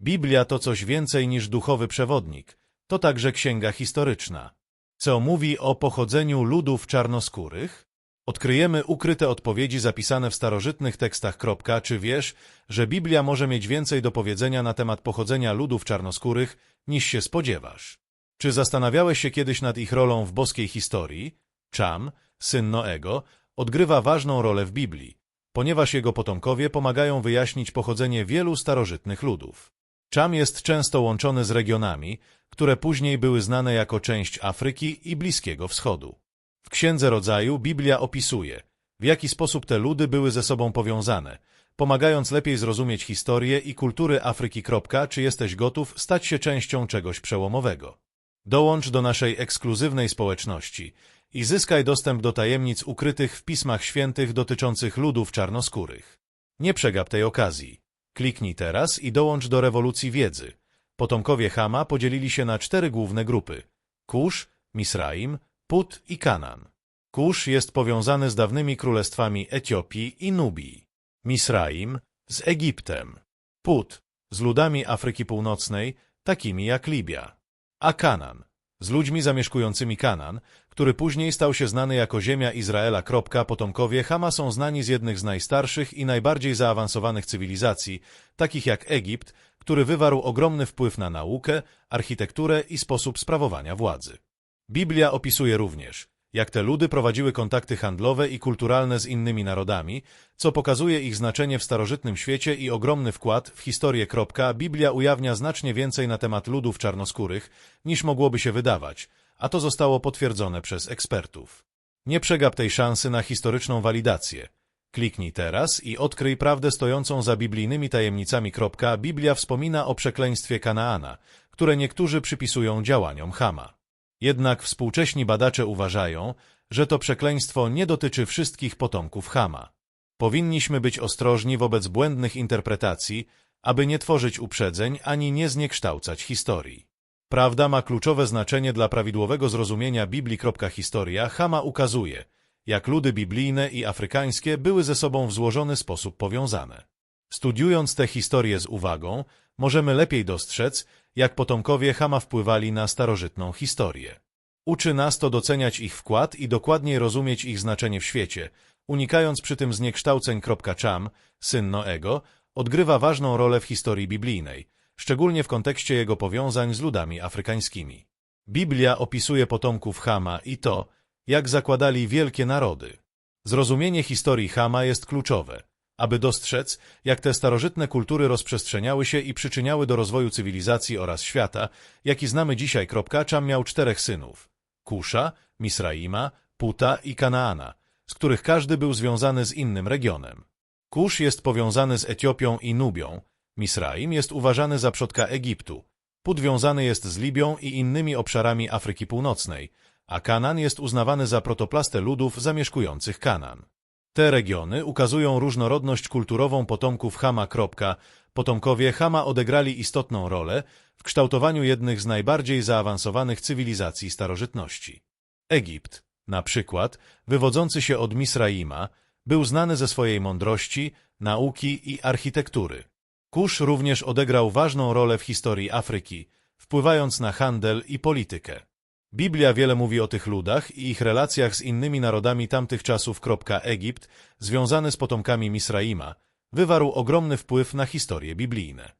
Biblia to coś więcej niż duchowy przewodnik, to także księga historyczna. Co mówi o pochodzeniu ludów czarnoskórych? Odkryjemy ukryte odpowiedzi zapisane w starożytnych tekstach. Czy wiesz, że Biblia może mieć więcej do powiedzenia na temat pochodzenia ludów czarnoskórych, niż się spodziewasz? Czy zastanawiałeś się kiedyś nad ich rolą w boskiej historii? Czam, syn Noego, odgrywa ważną rolę w Biblii, ponieważ jego potomkowie pomagają wyjaśnić pochodzenie wielu starożytnych ludów. Czam jest często łączony z regionami, które później były znane jako część Afryki i Bliskiego Wschodu. W Księdze Rodzaju Biblia opisuje, w jaki sposób te ludy były ze sobą powiązane, pomagając lepiej zrozumieć historię i kultury Afryki. Czy jesteś gotów stać się częścią czegoś przełomowego? Dołącz do naszej ekskluzywnej społeczności i zyskaj dostęp do tajemnic ukrytych w Pismach Świętych dotyczących ludów czarnoskórych. Nie przegap tej okazji. Kliknij teraz i dołącz do rewolucji wiedzy. Potomkowie Hama podzielili się na cztery główne grupy. Kusz, Misraim, Put i Kanan. Kusz jest powiązany z dawnymi królestwami Etiopii i Nubii. Misraim z Egiptem. Put z ludami Afryki Północnej, takimi jak Libia. A Kanan z ludźmi zamieszkującymi Kanan, który później stał się znany jako ziemia Izraela. Potomkowie Hama są znani z jednych z najstarszych i najbardziej zaawansowanych cywilizacji, takich jak Egipt, który wywarł ogromny wpływ na naukę, architekturę i sposób sprawowania władzy. Biblia opisuje również, jak te ludy prowadziły kontakty handlowe i kulturalne z innymi narodami, co pokazuje ich znaczenie w starożytnym świecie i ogromny wkład w historię. Biblia ujawnia znacznie więcej na temat ludów czarnoskórych, niż mogłoby się wydawać, a to zostało potwierdzone przez ekspertów. Nie przegap tej szansy na historyczną walidację. Kliknij teraz i odkryj prawdę stojącą za biblijnymi tajemnicami. Biblia wspomina o przekleństwie Kanaana, które niektórzy przypisują działaniom Hama. Jednak współcześni badacze uważają, że to przekleństwo nie dotyczy wszystkich potomków Hama. Powinniśmy być ostrożni wobec błędnych interpretacji, aby nie tworzyć uprzedzeń ani nie zniekształcać historii. Prawda ma kluczowe znaczenie dla prawidłowego zrozumienia Biblii. Historia Hama ukazuje, jak ludy biblijne i afrykańskie były ze sobą w złożony sposób powiązane. Studiując te historie z uwagą, możemy lepiej dostrzec, jak potomkowie Hama wpływali na starożytną historię. Uczy nas to doceniać ich wkład i dokładniej rozumieć ich znaczenie w świecie, unikając przy tym zniekształceń. Czam, syn Noego, odgrywa ważną rolę w historii biblijnej, szczególnie w kontekście jego powiązań z ludami afrykańskimi. Biblia opisuje potomków Hama i to, jak zakładali wielkie narody. Zrozumienie historii Hama jest kluczowe, aby dostrzec, jak te starożytne kultury rozprzestrzeniały się i przyczyniały do rozwoju cywilizacji oraz świata, jaki znamy dzisiaj. Czam miał czterech synów – Kusza, Misraima, Puta i Kanaana, z których każdy był związany z innym regionem. Kusz jest powiązany z Etiopią i Nubią, Misraim jest uważany za przodka Egiptu, Put wiązany jest z Libią i innymi obszarami Afryki Północnej, a Kanan jest uznawany za protoplastę ludów zamieszkujących Kanan. Te regiony ukazują różnorodność kulturową potomków Hama. Potomkowie Hama odegrali istotną rolę w kształtowaniu jednych z najbardziej zaawansowanych cywilizacji starożytności. Egipt, na przykład, wywodzący się od Misraima, był znany ze swojej mądrości, nauki i architektury. Kusz również odegrał ważną rolę w historii Afryki, wpływając na handel i politykę. Biblia wiele mówi o tych ludach i ich relacjach z innymi narodami tamtych czasów. Egipt, związany z potomkami Misraima, wywarł ogromny wpływ na historie biblijne.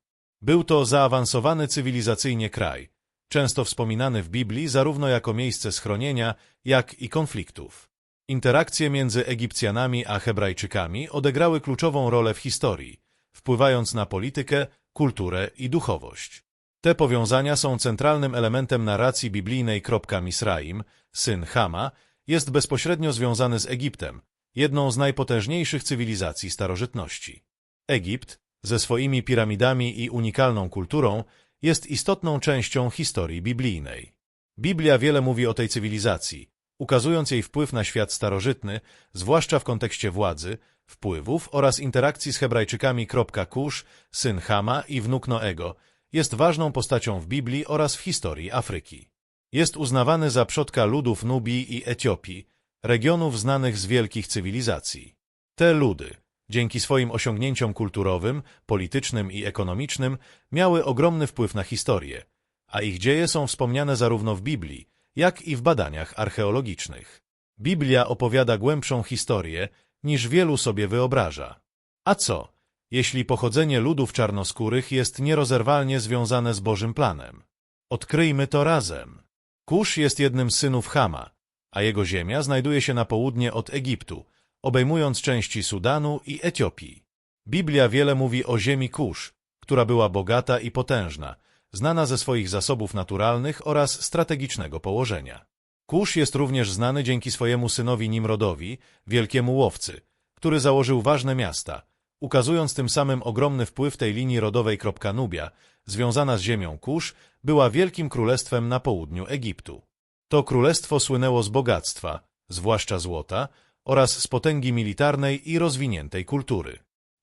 Był to zaawansowany cywilizacyjnie kraj, często wspominany w Biblii zarówno jako miejsce schronienia, jak i konfliktów. Interakcje między Egipcjanami a Hebrajczykami odegrały kluczową rolę w historii, wpływając na politykę, kulturę i duchowość. Te powiązania są centralnym elementem narracji biblijnej. Misraim, syn Hama, jest bezpośrednio związany z Egiptem, jedną z najpotężniejszych cywilizacji starożytności. Egipt, ze swoimi piramidami i unikalną kulturą, jest istotną częścią historii biblijnej. Biblia wiele mówi o tej cywilizacji, ukazując jej wpływ na świat starożytny, zwłaszcza w kontekście władzy, wpływów oraz interakcji z Hebrajczykami. Kusz, syn Hama i wnuk Noego, jest ważną postacią w Biblii oraz w historii Afryki. Jest uznawany za przodka ludów Nubii i Etiopii, regionów znanych z wielkich cywilizacji. Te ludy, dzięki swoim osiągnięciom kulturowym, politycznym i ekonomicznym, miały ogromny wpływ na historię, a ich dzieje są wspomniane zarówno w Biblii, jak i w badaniach archeologicznych. Biblia opowiada głębszą historię, niż wielu sobie wyobraża. A co, jeśli pochodzenie ludów czarnoskórych jest nierozerwalnie związane z Bożym planem? Odkryjmy to razem. Kusz jest jednym z synów Hama, a jego ziemia znajduje się na południe od Egiptu, obejmując części Sudanu i Etiopii. Biblia wiele mówi o ziemi Kusz, która była bogata i potężna, znana ze swoich zasobów naturalnych oraz strategicznego położenia. Kusz jest również znany dzięki swojemu synowi Nimrodowi, wielkiemu łowcy, który założył ważne miasta, ukazując tym samym ogromny wpływ tej linii rodowej. Nubia, związana z ziemią Kusz, była wielkim królestwem na południu Egiptu. To królestwo słynęło z bogactwa, zwłaszcza złota, oraz z potęgi militarnej i rozwiniętej kultury.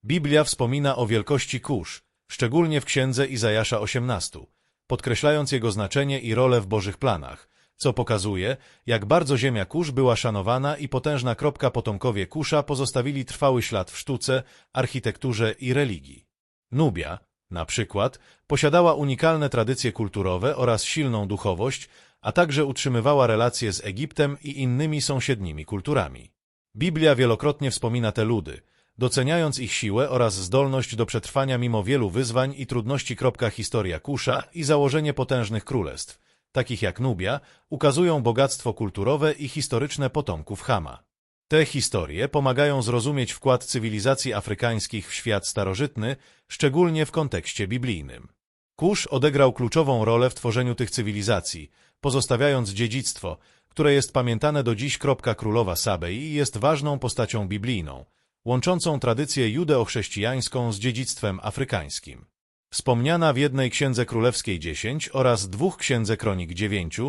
Biblia wspomina o wielkości Kusz, szczególnie w księdze Izajasza 18, podkreślając jego znaczenie i rolę w Bożych planach, co pokazuje, jak bardzo ziemia Kusz była szanowana i potężna kropka potomkowie Kusza pozostawili trwały ślad w sztuce, architekturze i religii. Nubia, na przykład, posiadała unikalne tradycje kulturowe oraz silną duchowość, a także utrzymywała relacje z Egiptem i innymi sąsiednimi kulturami. Biblia wielokrotnie wspomina te ludy, doceniając ich siłę oraz zdolność do przetrwania mimo wielu wyzwań i trudności. Historia Kusza i założenie potężnych królestw, takich jak Nubia, ukazują bogactwo kulturowe i historyczne potomków Hama. Te historie pomagają zrozumieć wkład cywilizacji afrykańskich w świat starożytny, szczególnie w kontekście biblijnym. Kusz odegrał kluczową rolę w tworzeniu tych cywilizacji, pozostawiając dziedzictwo, które jest pamiętane do dziś. Królowa Sabei jest ważną postacią biblijną, łączącą tradycję judeo-chrześcijańską z dziedzictwem afrykańskim. Wspomniana w jednej księdze królewskiej 10 oraz dwóch księdze kronik 9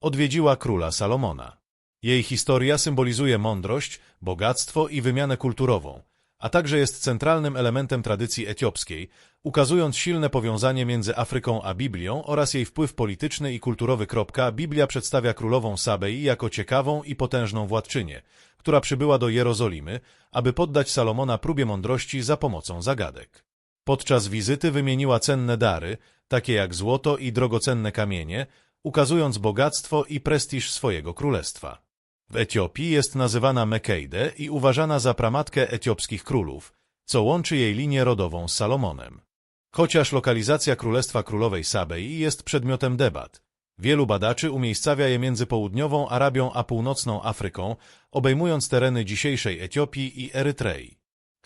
odwiedziła króla Salomona. Jej historia symbolizuje mądrość, bogactwo i wymianę kulturową, a także jest centralnym elementem tradycji etiopskiej, ukazując silne powiązanie między Afryką a Biblią oraz jej wpływ polityczny i kulturowy. Biblia przedstawia królową Sabei jako ciekawą i potężną władczynię, która przybyła do Jerozolimy, aby poddać Salomona próbie mądrości za pomocą zagadek. Podczas wizyty wymieniła cenne dary, takie jak złoto i drogocenne kamienie, ukazując bogactwo i prestiż swojego królestwa. W Etiopii jest nazywana Mekejde i uważana za pramatkę etiopskich królów, co łączy jej linię rodową z Salomonem. Chociaż lokalizacja Królestwa Królowej Sabei jest przedmiotem debat, wielu badaczy umiejscawia je między południową Arabią a północną Afryką, obejmując tereny dzisiejszej Etiopii i Erytrei.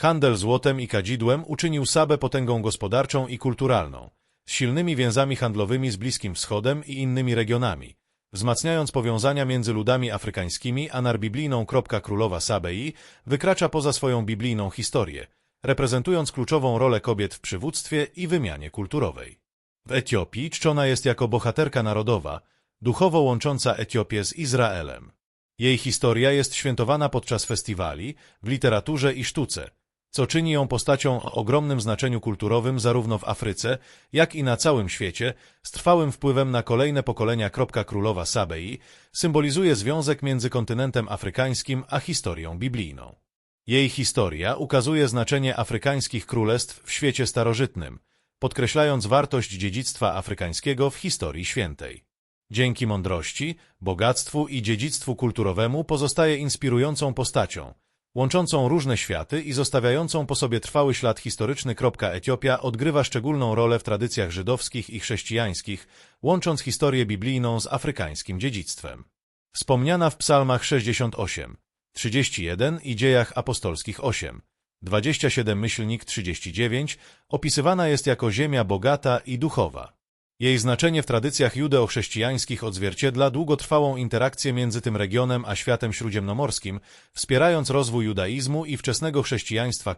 Handel złotem i kadzidłem uczynił Sabę potęgą gospodarczą i kulturalną, z silnymi więzami handlowymi z Bliskim Wschodem i innymi regionami, wzmacniając powiązania między ludami afrykańskimi, a narbiblijną. Królowa Sabei wykracza poza swoją biblijną historię, reprezentując kluczową rolę kobiet w przywództwie i wymianie kulturowej. W Etiopii czczona jest jako bohaterka narodowa, duchowo łącząca Etiopię z Izraelem. Jej historia jest świętowana podczas festiwali, w literaturze i sztuce, co czyni ją postacią o ogromnym znaczeniu kulturowym zarówno w Afryce, jak i na całym świecie, z trwałym wpływem na kolejne pokolenia. Królowa Sabei symbolizuje związek między kontynentem afrykańskim a historią biblijną. Jej historia ukazuje znaczenie afrykańskich królestw w świecie starożytnym, podkreślając wartość dziedzictwa afrykańskiego w historii świętej. Dzięki mądrości, bogactwu i dziedzictwu kulturowemu pozostaje inspirującą postacią, łączącą różne światy i zostawiającą po sobie trwały ślad historyczny. Etiopia odgrywa szczególną rolę w tradycjach żydowskich i chrześcijańskich, łącząc historię biblijną z afrykańskim dziedzictwem. Wspomniana w psalmach 68, 31 i dziejach apostolskich 8, 27 myślnik 39 opisywana jest jako ziemia bogata i duchowa. Jej znaczenie w tradycjach judeo-chrześcijańskich odzwierciedla długotrwałą interakcję między tym regionem a światem śródziemnomorskim, wspierając rozwój judaizmu i wczesnego chrześcijaństwa.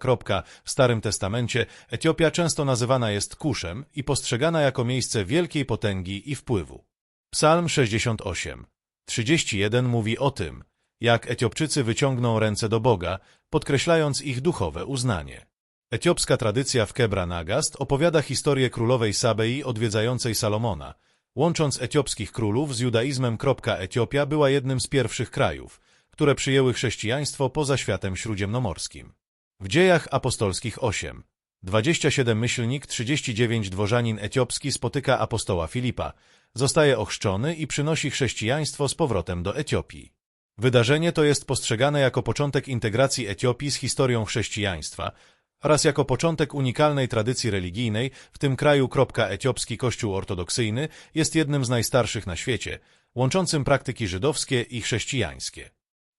W Starym Testamencie Etiopia często nazywana jest Kuszem i postrzegana jako miejsce wielkiej potęgi i wpływu. Psalm 68, 31 mówi o tym, jak Etiopczycy wyciągną ręce do Boga, podkreślając ich duchowe uznanie. Etiopska tradycja w Kebra Nagast opowiada historię królowej Sabei odwiedzającej Salomona, łącząc etiopskich królów z judaizmem. Etiopia była jednym z pierwszych krajów, które przyjęły chrześcijaństwo poza światem śródziemnomorskim. W dziejach apostolskich 8. 27 myślnik 39 dworzanin etiopski spotyka apostoła Filipa, zostaje ochrzczony i przynosi chrześcijaństwo z powrotem do Etiopii. Wydarzenie to jest postrzegane jako początek integracji Etiopii z historią chrześcijaństwa oraz jako początek unikalnej tradycji religijnej w tym kraju. Etiopski Kościół Ortodoksyjny jest jednym z najstarszych na świecie, łączącym praktyki żydowskie i chrześcijańskie.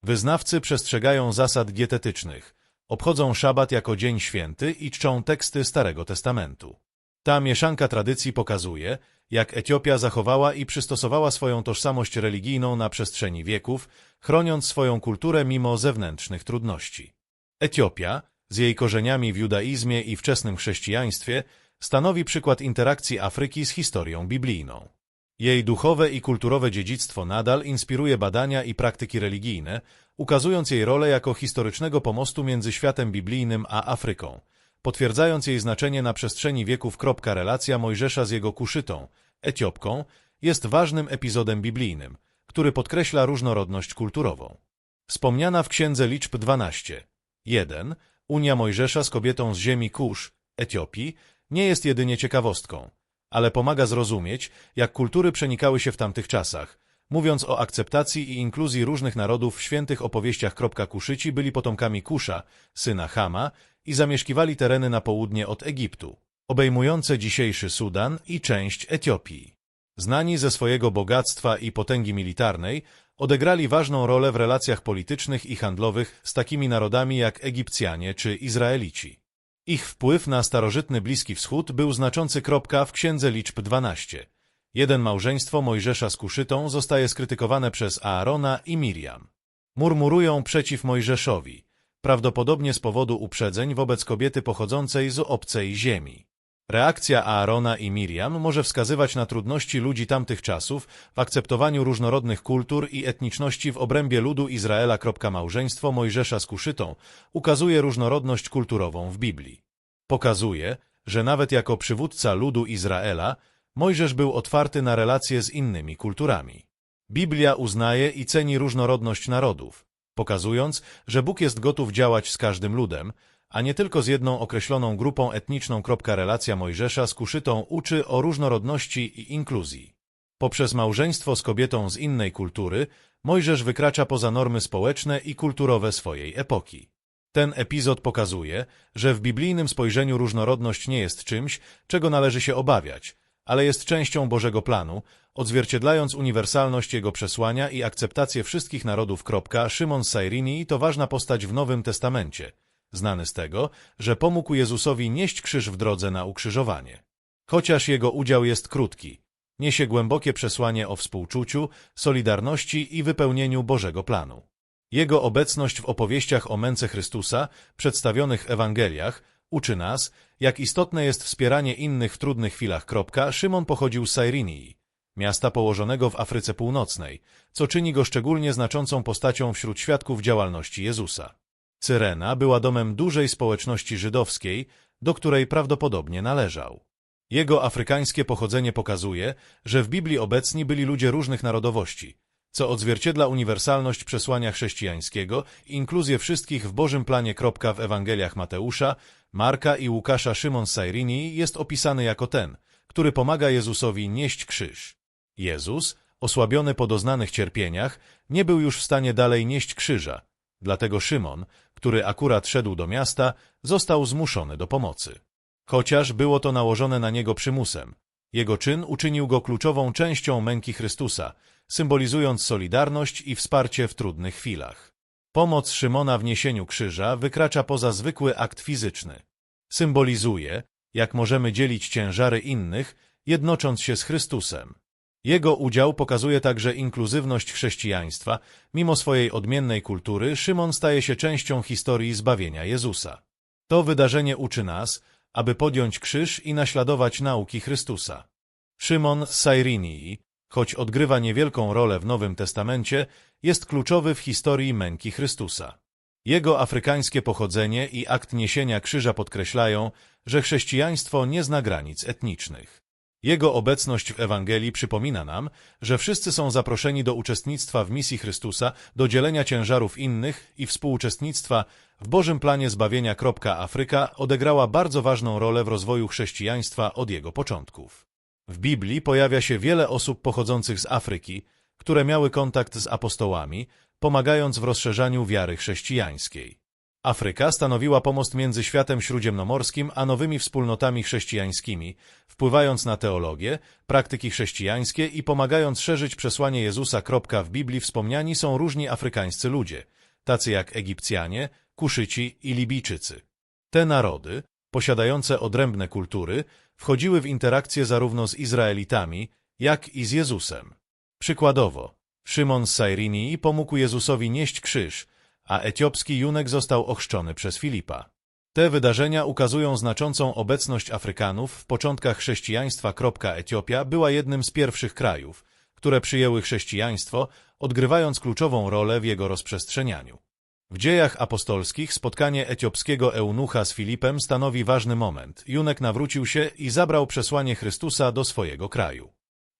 Wyznawcy przestrzegają zasad dietetycznych, obchodzą szabat jako dzień święty i czczą teksty Starego Testamentu. Ta mieszanka tradycji pokazuje, jak Etiopia zachowała i przystosowała swoją tożsamość religijną na przestrzeni wieków, chroniąc swoją kulturę mimo zewnętrznych trudności. Etiopia, z jej korzeniami w judaizmie i wczesnym chrześcijaństwie, stanowi przykład interakcji Afryki z historią biblijną. Jej duchowe i kulturowe dziedzictwo nadal inspiruje badania i praktyki religijne, ukazując jej rolę jako historycznego pomostu między światem biblijnym a Afryką, potwierdzając jej znaczenie na przestrzeni wieków. Relacja Mojżesza z jego kuszytą, Etiopką, jest ważnym epizodem biblijnym, który podkreśla różnorodność kulturową. Wspomniana w Księdze Liczb 12. 1. Unia Mojżesza z kobietą z ziemi Kusz, Etiopii, nie jest jedynie ciekawostką, ale pomaga zrozumieć, jak kultury przenikały się w tamtych czasach, mówiąc o akceptacji i inkluzji różnych narodów w świętych opowieściach. Kuszyci byli potomkami Kusza, syna Hama, i zamieszkiwali tereny na południe od Egiptu, obejmujące dzisiejszy Sudan i część Etiopii. Znani ze swojego bogactwa i potęgi militarnej, odegrali ważną rolę w relacjach politycznych i handlowych z takimi narodami jak Egipcjanie czy Izraelici. Ich wpływ na starożytny Bliski Wschód był znaczący. W Księdze Liczb 12. Jeden małżeństwo Mojżesza z Kuszytą zostaje skrytykowane przez Aarona i Miriam. Murmurują przeciw Mojżeszowi, prawdopodobnie z powodu uprzedzeń wobec kobiety pochodzącej z obcej ziemi. Reakcja Aarona i Miriam może wskazywać na trudności ludzi tamtych czasów w akceptowaniu różnorodnych kultur i etniczności w obrębie ludu Izraela. Małżeństwo Mojżesza z Kuszytą ukazuje różnorodność kulturową w Biblii. Pokazuje, że nawet jako przywódca ludu Izraela Mojżesz był otwarty na relacje z innymi kulturami. Biblia uznaje i ceni różnorodność narodów, pokazując, że Bóg jest gotów działać z każdym ludem, a nie tylko z jedną określoną grupą etniczną. Relacja Mojżesza z Kuszytą uczy o różnorodności i inkluzji. Poprzez małżeństwo z kobietą z innej kultury, Mojżesz wykracza poza normy społeczne i kulturowe swojej epoki. Ten epizod pokazuje, że w biblijnym spojrzeniu różnorodność nie jest czymś, czego należy się obawiać, ale jest częścią Bożego planu, odzwierciedlając uniwersalność Jego przesłania i akceptację wszystkich narodów. Szymon Sairini to ważna postać w Nowym Testamencie, znany z tego, że pomógł Jezusowi nieść krzyż w drodze na ukrzyżowanie. Chociaż jego udział jest krótki, niesie głębokie przesłanie o współczuciu, solidarności i wypełnieniu Bożego planu. Jego obecność w opowieściach o męce Chrystusa, przedstawionych w Ewangeliach, uczy nas, jak istotne jest wspieranie innych w trudnych chwilach. Szymon pochodził z Sairinii, miasta położonego w Afryce Północnej, co czyni go szczególnie znaczącą postacią wśród świadków działalności Jezusa. Cyrena była domem dużej społeczności żydowskiej, do której prawdopodobnie należał. Jego afrykańskie pochodzenie pokazuje, że w Biblii obecni byli ludzie różnych narodowości, co odzwierciedla uniwersalność przesłania chrześcijańskiego i inkluzję wszystkich w Bożym planie. W Ewangeliach Mateusza, Marka i Łukasza Szymon Sairini jest opisany jako ten, który pomaga Jezusowi nieść krzyż. Jezus, osłabiony po doznanych cierpieniach, nie był już w stanie dalej nieść krzyża, dlatego Szymon, który akurat szedł do miasta, został zmuszony do pomocy. Chociaż było to nałożone na niego przymusem, jego czyn uczynił go kluczową częścią męki Chrystusa, symbolizując solidarność i wsparcie w trudnych chwilach. Pomoc Szymona w niesieniu krzyża wykracza poza zwykły akt fizyczny. Symbolizuje, jak możemy dzielić ciężary innych, jednocząc się z Chrystusem. Jego udział pokazuje także inkluzywność chrześcijaństwa. Mimo swojej odmiennej kultury, Szymon staje się częścią historii zbawienia Jezusa. To wydarzenie uczy nas, aby podjąć krzyż i naśladować nauki Chrystusa. Szymon z Sairinii, choć odgrywa niewielką rolę w Nowym Testamencie, jest kluczowy w historii męki Chrystusa. Jego afrykańskie pochodzenie i akt niesienia krzyża podkreślają, że chrześcijaństwo nie zna granic etnicznych. Jego obecność w Ewangelii przypomina nam, że wszyscy są zaproszeni do uczestnictwa w misji Chrystusa, do dzielenia ciężarów innych i współuczestnictwa w Bożym planie zbawienia. Afryka odegrała bardzo ważną rolę w rozwoju chrześcijaństwa od jego początków. W Biblii pojawia się wiele osób pochodzących z Afryki, które miały kontakt z apostołami, pomagając w rozszerzaniu wiary chrześcijańskiej. Afryka stanowiła pomost między światem śródziemnomorskim a nowymi wspólnotami chrześcijańskimi, wpływając na teologię, praktyki chrześcijańskie i pomagając szerzyć przesłanie Jezusa. W Biblii wspomniani są różni afrykańscy ludzie, tacy jak Egipcjanie, Kuszyci i Libijczycy. Te narody, posiadające odrębne kultury, wchodziły w interakcję zarówno z Izraelitami, jak i z Jezusem. Przykładowo, Szymon z Sairinii pomógł Jezusowi nieść krzyż, a etiopski Junek został ochrzczony przez Filipa. Te wydarzenia ukazują znaczącą obecność Afrykanów w początkach chrześcijaństwa. Etiopia była jednym z pierwszych krajów, które przyjęły chrześcijaństwo, odgrywając kluczową rolę w jego rozprzestrzenianiu. W dziejach apostolskich spotkanie etiopskiego eunucha z Filipem stanowi ważny moment. Junek nawrócił się i zabrał przesłanie Chrystusa do swojego kraju.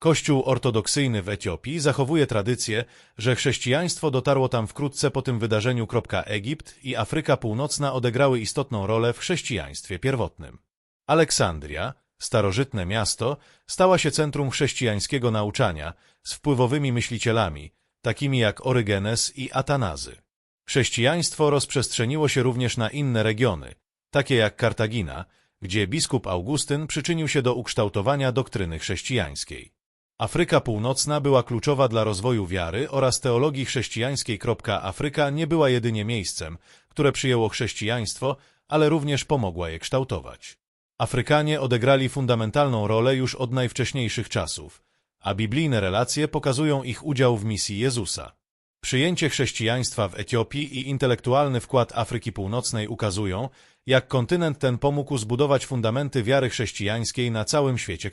Kościół ortodoksyjny w Etiopii zachowuje tradycję, że chrześcijaństwo dotarło tam wkrótce po tym wydarzeniu. Egipt i Afryka Północna odegrały istotną rolę w chrześcijaństwie pierwotnym. Aleksandria, starożytne miasto, stała się centrum chrześcijańskiego nauczania z wpływowymi myślicielami, takimi jak Orygenes i Atanazy. Chrześcijaństwo rozprzestrzeniło się również na inne regiony, takie jak Kartagina, gdzie biskup Augustyn przyczynił się do ukształtowania doktryny chrześcijańskiej. Afryka Północna była kluczowa dla rozwoju wiary oraz teologii chrześcijańskiej. Afryka nie była jedynie miejscem, które przyjęło chrześcijaństwo, ale również pomogła je kształtować. Afrykanie odegrali fundamentalną rolę już od najwcześniejszych czasów, a biblijne relacje pokazują ich udział w misji Jezusa. Przyjęcie chrześcijaństwa w Etiopii i intelektualny wkład Afryki Północnej ukazują, jak kontynent ten pomógł zbudować fundamenty wiary chrześcijańskiej na całym świecie.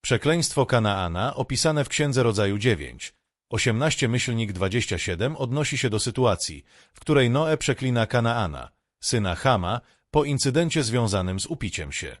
Przekleństwo Kanaana, opisane w Księdze Rodzaju 9, 18 myślnik 27 odnosi się do sytuacji, w której Noe przeklina Kanaana, syna Hama, po incydencie związanym z upiciem się.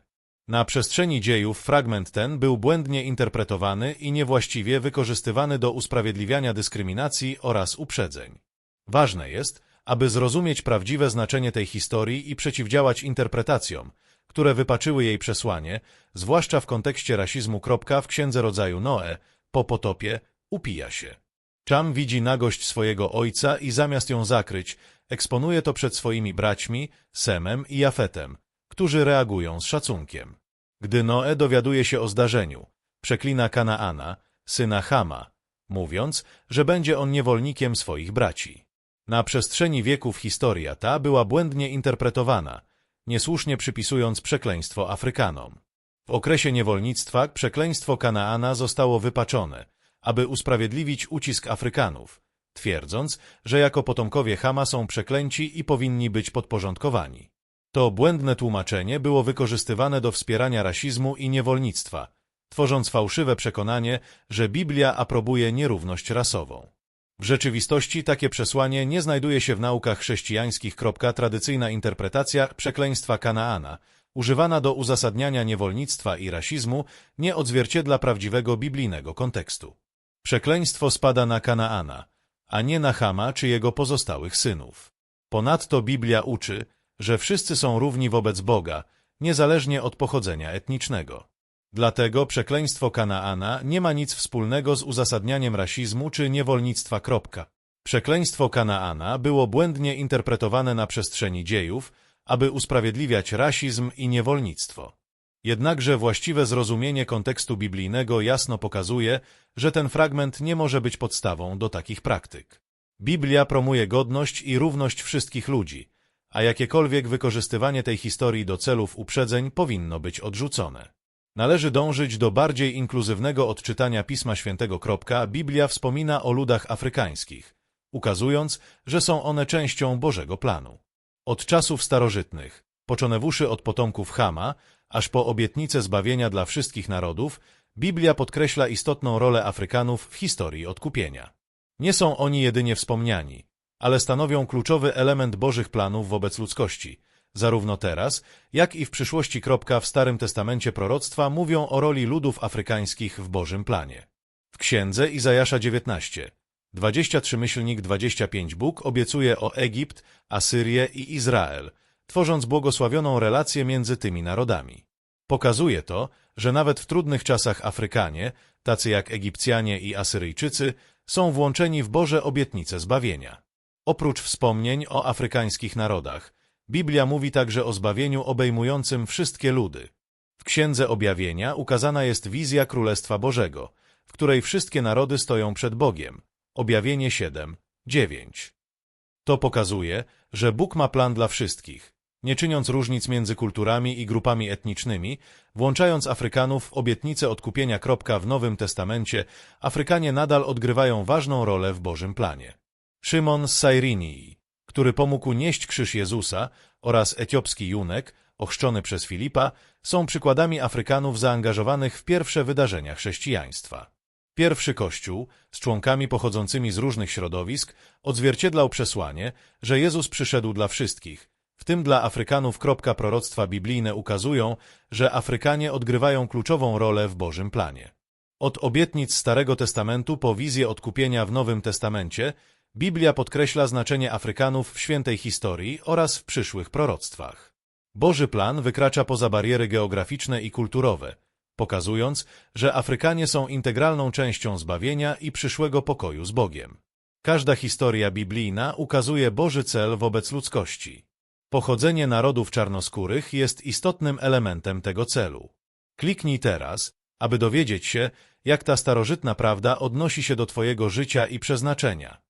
Na przestrzeni dziejów fragment ten był błędnie interpretowany i niewłaściwie wykorzystywany do usprawiedliwiania dyskryminacji oraz uprzedzeń. Ważne jest, aby zrozumieć prawdziwe znaczenie tej historii i przeciwdziałać interpretacjom, które wypaczyły jej przesłanie, zwłaszcza w kontekście rasizmu. W Księdze Rodzaju Noe, po potopie, upija się. Czam widzi nagość swojego ojca i zamiast ją zakryć, eksponuje to przed swoimi braćmi, Semem i Jafetem, którzy reagują z szacunkiem. Gdy Noe dowiaduje się o zdarzeniu, przeklina Kanaana, syna Hama, mówiąc, że będzie on niewolnikiem swoich braci. Na przestrzeni wieków historia ta była błędnie interpretowana, niesłusznie przypisując przekleństwo Afrykanom. W okresie niewolnictwa przekleństwo Kanaana zostało wypaczone, aby usprawiedliwić ucisk Afrykanów, twierdząc, że jako potomkowie Hama są przeklęci i powinni być podporządkowani. To błędne tłumaczenie było wykorzystywane do wspierania rasizmu i niewolnictwa, tworząc fałszywe przekonanie, że Biblia aprobuje nierówność rasową. W rzeczywistości takie przesłanie nie znajduje się w naukach chrześcijańskich. Tradycyjna interpretacja przekleństwa Kanaana, używana do uzasadniania niewolnictwa i rasizmu, nie odzwierciedla prawdziwego biblijnego kontekstu. Przekleństwo spada na Kanaana, a nie na Hama czy jego pozostałych synów. Ponadto Biblia uczy, że wszyscy są równi wobec Boga, niezależnie od pochodzenia etnicznego. Dlatego przekleństwo Kanaana nie ma nic wspólnego z uzasadnianiem rasizmu czy niewolnictwa. Kropka. Przekleństwo Kanaana było błędnie interpretowane na przestrzeni dziejów, aby usprawiedliwiać rasizm i niewolnictwo. Jednakże właściwe zrozumienie kontekstu biblijnego jasno pokazuje, że ten fragment nie może być podstawą do takich praktyk. Biblia promuje godność i równość wszystkich ludzi, a jakiekolwiek wykorzystywanie tej historii do celów uprzedzeń powinno być odrzucone. Należy dążyć do bardziej inkluzywnego odczytania Pisma Świętego. Biblia wspomina o ludach afrykańskich, ukazując, że są one częścią Bożego planu. Od czasów starożytnych, poczonewuszy od potomków Hama, aż po obietnicę zbawienia dla wszystkich narodów, Biblia podkreśla istotną rolę Afrykanów w historii odkupienia. Nie są oni jedynie wspomniani, ale stanowią kluczowy element Bożych planów wobec ludzkości – Zarówno teraz, jak i w przyszłości. W Starym Testamencie proroctwa mówią o roli ludów afrykańskich w Bożym planie. W księdze Izajasza 19, 23 myślnik 25 Bóg obiecuje o Egipt, Asyrię i Izrael, tworząc błogosławioną relację między tymi narodami. Pokazuje to, że nawet w trudnych czasach Afrykanie, tacy jak Egipcjanie i Asyryjczycy, są włączeni w Boże obietnice zbawienia. Oprócz wspomnień o afrykańskich narodach, Biblia mówi także o zbawieniu obejmującym wszystkie ludy. W Księdze Objawienia ukazana jest wizja Królestwa Bożego, w której wszystkie narody stoją przed Bogiem. Objawienie 7, 9. To pokazuje, że Bóg ma plan dla wszystkich, nie czyniąc różnic między kulturami i grupami etnicznymi, włączając Afrykanów w obietnicę odkupienia. W Nowym Testamencie Afrykanie nadal odgrywają ważną rolę w Bożym planie. Szymon z Cyrinii, który pomógł nieść krzyż Jezusa, oraz etiopski Junek, ochrzczony przez Filipa, są przykładami Afrykanów zaangażowanych w pierwsze wydarzenia chrześcijaństwa. Pierwszy Kościół, z członkami pochodzącymi z różnych środowisk, odzwierciedlał przesłanie, że Jezus przyszedł dla wszystkich, w tym dla Afrykanów. Proroctwa biblijne ukazują, że Afrykanie odgrywają kluczową rolę w Bożym planie. Od obietnic Starego Testamentu po wizję odkupienia w Nowym Testamencie, Biblia podkreśla znaczenie Afrykanów w świętej historii oraz w przyszłych proroctwach. Boży plan wykracza poza bariery geograficzne i kulturowe, pokazując, że Afrykanie są integralną częścią zbawienia i przyszłego pokoju z Bogiem. Każda historia biblijna ukazuje Boży cel wobec ludzkości. Pochodzenie narodów czarnoskórych jest istotnym elementem tego celu. Kliknij teraz, aby dowiedzieć się, jak ta starożytna prawda odnosi się do Twojego życia i przeznaczenia.